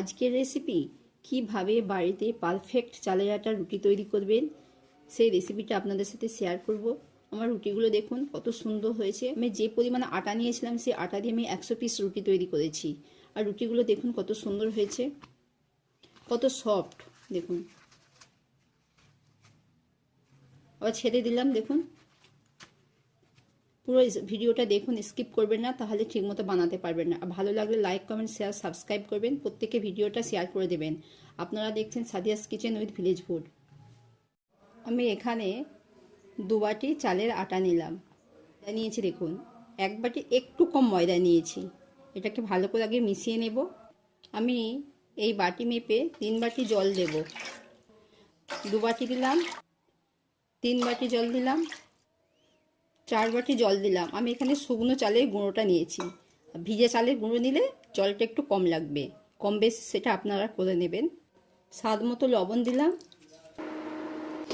আজকের রেসিপি কীভাবে বাড়িতে পারফেক্ট চালের আটার রুটি তৈরি করবেন, সেই রেসিপিটা আপনাদের সাথে শেয়ার করব। আমার রুটিগুলো দেখুন, কত সুন্দর হয়েছে। আমি যে পরিমাণে আটা নিয়েছিলাম, সেই আটা দিয়ে আমি একশো পিস রুটি তৈরি করেছি। আর রুটিগুলো দেখুন, কত সুন্দর হয়েছে। কত সফট দেখুন। আবার ছেড়ে দিলাম, দেখুন। পুরো ভিডিওটা দেখুন স্কিপ করবেন না, তাহলে ঠিকমতো বানাতে পারবেন না। ভালো লাগলে লাইক কমেন্ট শেয়ার সাবস্ক্রাইব করবেন, প্রত্যেকে ভিডিওটা শেয়ার করে দেবেন। আপনারা দেখছেন Sadia's kitchen with village food আমি এখানে দু বাটি চালের আটা নিলাম। নিয়েছি, দেখুন। এক বাটি একটু কম ময়দা নিয়েছি। এটাকে ভালো করে আগে মিশিয়ে নেব। আমি এই বাটি মেপে তিন বাটি জল দেব। দু বাটি দিলাম। তিন বাটি জল দিলাম। চার বাটি জল দিলাম। আমি এখানে শুকনো চালের গুঁড়োটা নিয়েছি। ভিজে চালের গুঁড়ো নিলে জলটা একটু কম লাগবে। কম বেশি সেটা আপনারা করে নেবেন। স্বাদ মতো লবণ দিলাম।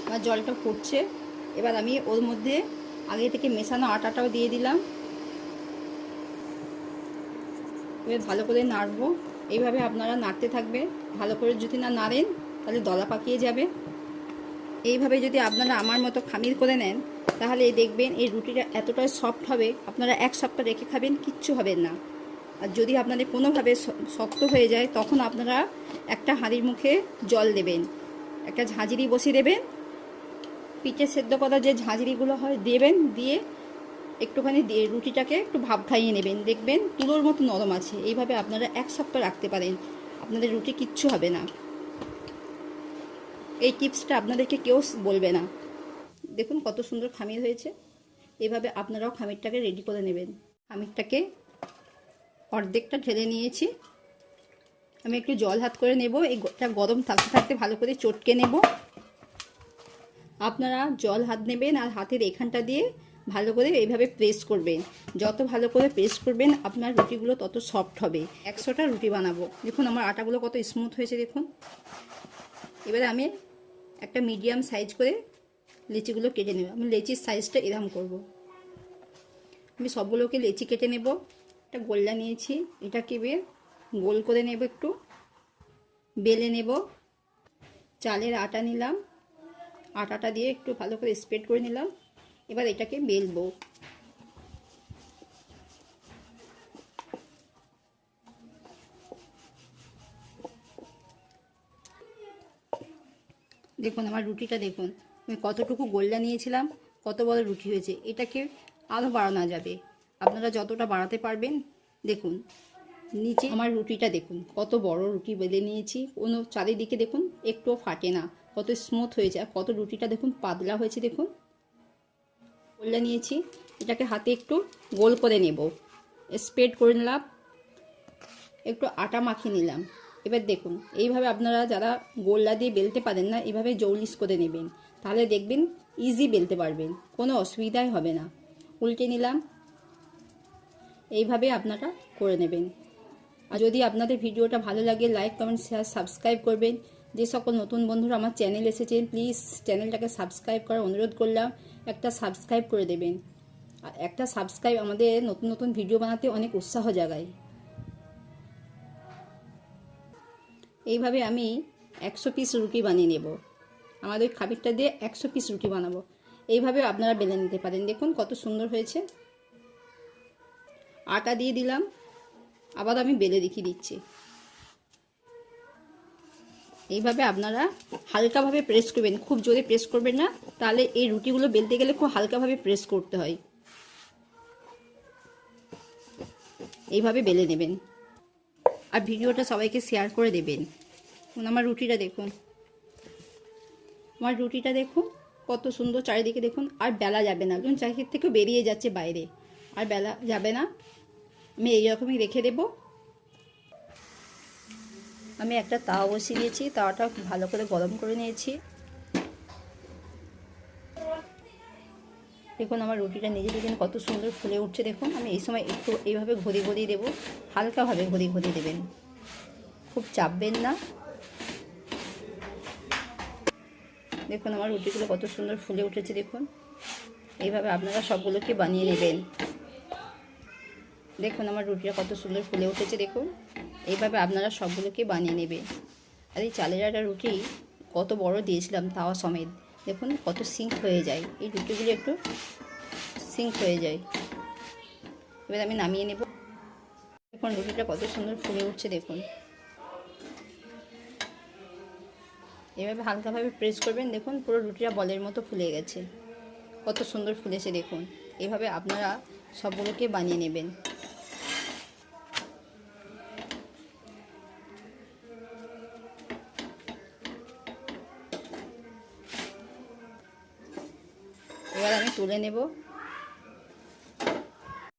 আমার জলটা ফুটছে। এবার আমি ওর মধ্যে আগে থেকে মেশানো আটাটাও দিয়ে দিলাম। এবার ভালো করে নাড়বো। এইভাবে আপনারা নাড়তে থাকবে ভালো করে যদি না নাড়েন, তাহলে দলা পাকিয়ে যাবে। এইভাবে যদি আপনারা আমার মতো খামির করে নেন, তাহলে দেখবেন এই রুটিটা এতটাই সফট হবে, আপনারা এক সপ্তাহ রেখে খাবেন, কিচ্ছু হবে না। আর যদি আপনাদের কোনোভাবে শক্ত হয়ে যায়, তখন আপনারা একটা হাঁড়ির মুখে জল দেবেন। একটা ঝাঁঝরি বসিয়ে দেবেন। পিঠে সেদ্ধ করা যে ঝাঁঝরিগুলো হয়, দেবেন, দিয়ে একটুখানি দিয়ে রুটিটাকে একটু ভাব খাইয়ে নেবেন। দেখবেন তুলোর মতো নরম আছে। এইভাবে আপনারা এক সপ্তাহ রাখতে পারেন। আপনাদের রুটি কিচ্ছু হবে না। এই টিপসটা আপনাদেরকে কেউ বলবে না। দেখুন কত সুন্দর খামির হয়েছে। এভাবে আপনারাও খামিরটাকে রেডি করে নেবেন। খামিরটাকে অর্ধেকটা ঢেলে নিয়েছি। আমি একটু জল হাত করে নেব। এইটা গরম থাকতে থাকতে ভালো করে চটকে নেব। আপনারা জল হাত নেবেন আর হাতের এখানটা দিয়ে ভালো করে এইভাবে প্রেস করবেন। যত ভালো করে প্রেস করবেন, আপনার রুটিগুলো তত সফট হবে। একশোটা রুটি বানাবো। দেখুন আমার আটাগুলো কত স্মুথ হয়েছে, দেখুন। এবারে আমি একটা মিডিয়াম সাইজ করে লিচিগুলো কেটে নেব। আমি লেচির সাইজটা এরম করব। আমি সবগুলোকে লেচি কেটে নেব। একটা গোল্লা নিয়েছি, এটাকে বের গোল করে নেব একটু। বেলে নেব। চালের আটা নিলাম। আটাটা দিয়ে একটু ভালো করে স্প্রেড করে নিলাম। এবার এটাকে বেলবো। দেখুন, আমার রুটিটা দেখুন। আমি কতটুকু গোল্লা নিয়েছিলাম, কত বড় রুটি হয়েছে, এটাকে আরও বাড়ানো যাবে। আপনারা যতটা বাড়াতে পারবেন, দেখুন, নিচে আমার রুটিটা দেখুন, কত বড় রুটি বেলে নিয়েছি। কোনো চারিদিকে দেখুন, একটুও ফাটে না, কত স্মুথ হয়েছে, আর কত রুটিটা দেখুন পাতলা হয়েছে, দেখুন। গোল্লা নিয়েছি, এটাকে হাতে একটু গোল করে নেব। স্প্রেড করে নিলাম, একটু আটা মাখিয়ে নিলাম। এবার দেখুন, এইভাবে আপনারা যারা গোল্লা দিয়ে বেলতে পারেন না এভাবে জৌলিস করে নেবেন। তাহলে দেখবেন ইজি বেলতে পারবেন, কোনো অসুবিধাই হবে না। উল্টে নিলাম, এইভাবে আপনারা করে নেবেন। আর যদি আপনাদের ভিডিওটা ভালো লাগে লাইক কমেন্ট শেয়ার সাবস্ক্রাইব করবেন। যে সকল নতুন বন্ধুরা আমার চ্যানেল এসেছেন প্লিজ চ্যানেলটাকে সাবস্ক্রাইব করার অনুরোধ করলাম, একটা সাবস্ক্রাইব করে দেবেন। একটা সাবস্ক্রাইব আমাদের নতুন নতুন ভিডিও বানাতে অনেক উৎসাহ জাগায়। এইভাবে আমি একশো পিস রুটি বানিয়ে নেব। আমাদের ওই খাবিরটা দিয়ে একশো পিস রুটি বানাবো। এইভাবে আপনারা বেলে নিতে পারেন। দেখুন কত সুন্দর হয়েছে। আটা দিয়ে দিলাম। আবার আমি বেলে দেখিয়ে দিচ্ছি। এইভাবে আপনারা হালকাভাবে প্রেস করবেন। খুব জোরে প্রেস করবেন না। তাহলে এই রুটিগুলো বেলতে গেলে খুব হালকাভাবে প্রেস করতে হয়। এইভাবে বেলে নেবেন। আর ভিডিওটা সবাইকে শেয়ার করে দেবেন। আমার রুটিটা দেখুন। আমার রুটিটা দেখুন, কত সুন্দর চারিদিকে দেখুন, আর বেলা যাবে না। একজন চারিদিক থেকে বেরিয়ে যাচ্ছে বাইরে। আর বেলা যাবে না। আমি এইরকমই রেখে দেব। আমি একটা তাও বসিয়ে দিয়েছি। তাওয়াটা ভালো করে গরম করে নিয়েছি। দেখুন আমার রুটিটা নিজে দেখুন কত সুন্দর ফুলে উঠছে দেখুন। আমি এই সময় একটু এইভাবে ঘুরিয়ে ঘুরিয়ে দেবো, হালকাভাবে ঘুরিয়ে ঘুরিয়ে দেবেন। খুব চাপবেন না। দেখুন আমার রুটিগুলো কত সুন্দর ফুলে উঠেছে দেখুন। এইভাবে আপনারা সবগুলোকে বানিয়ে নেবেন। দেখুন আমার রুটিটা কত সুন্দর ফুলে উঠেছে দেখুন। এইভাবে আপনারা সবগুলোকে বানিয়ে নেবেন। আর এই চালের আটা রুটি কত বড় দিয়েছিলাম তাওয়া সমেত। দেখুন কত সিঙ্ক হয়ে যায়। এই রুটিগুলো একটু সিঙ্ক হয়ে যায়। এবার আমি নামিয়ে নেব। দেখুন রুটিটা কত সুন্দর ফুলে উঠছে, দেখুন। এভাবে হালকাভাবে প্রেস করবেন, দেখুন পুরো রুটিটা বলের মতো ফুলে গেছে। কত সুন্দর ফুলেছে, দেখুন। এভাবে আপনারা সবগুলোকে বানিয়ে নেবেন। এবার আমি তুলে নেব।